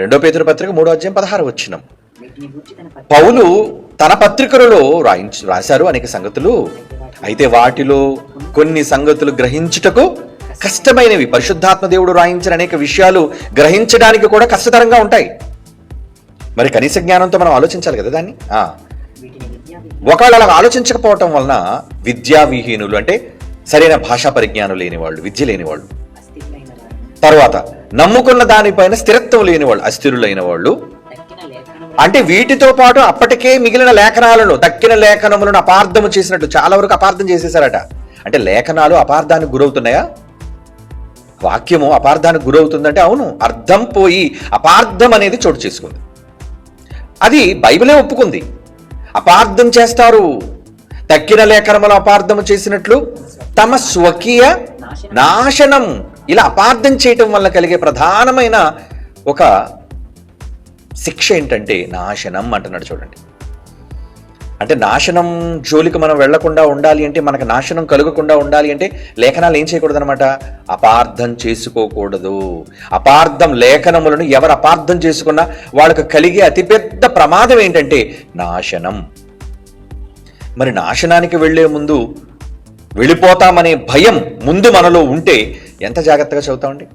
రెండో పేతురు పత్రిక మూడో అధ్యాయం పదహారు వచ్చినం పౌలు తన పత్రికలలో రాయించు రాశారు అనేక సంగతులు. అయితే వాటిలో కొన్ని సంగతులు గ్రహించుటకు కష్టమైనవి. పరిశుద్ధాత్మ దేవుడు రాయించిన అనేక విషయాలు గ్రహించడానికి కూడా కష్టతరంగా ఉంటాయి. మరి కనీస జ్ఞానంతో మనం ఆలోచించాలి కదా దాన్ని? ఒకవేళ అలా ఆలోచించకపోవటం వలన విద్యావిహీనులు అంటే సరైన భాషా పరిజ్ఞానం లేని వాళ్ళు విద్య లేని వాళ్ళు తర్వాత నమ్ముకున్న దానిపైన స్థిరత్వం లేని వాళ్ళు అస్థిరులైన వాళ్ళు. అంటే వీటితో పాటు అప్పటికే మిగిలిన లేఖనాలను తక్కిన లేఖనములను అపార్థము చేసినట్టు చాలా వరకు అపార్థం చేసేసారట అంటే లేఖనాలు అపార్థానికి గురవుతున్నాయా? వాక్యము అపార్థానికి గురవుతుందంటే అవును అర్థం పోయి అపార్థం అనేది చోటు చేసుకుంది. అది బైబిలే ఒప్పుకుంది. అపార్థం చేస్తారు. తక్కిన లేఖనములు అపార్థము చేసినట్లు తమ స్వకీయ నాశనం ఇలా అపార్థం చేయటం వల్ల కలిగే ప్రధానమైన ఒక శిక్ష ఏంటంటే నాశనం అంటున్నాడు చూడండి. అంటే నాశనం జోలికి మనం వెళ్ళకుండా ఉండాలి అంటే మనకు నాశనం కలగకుండా ఉండాలి అంటే లేఖనాలు ఏం చేయకూడదు అనమాట అపార్థం చేసుకోకూడదు. అపార్థం లేఖనములను ఎవరు అపార్థం చేసుకున్నా వాళ్ళకు కలిగే అతిపెద్ద ప్రమాదం ఏంటంటే నాశనం. మరి నాశనానికి వెళ్ళే ముందు వెళ్ళిపోతామనే భయం ముందు మనలో ఉంటే ఎంత జాగ్రత్తగా చదువుతామండి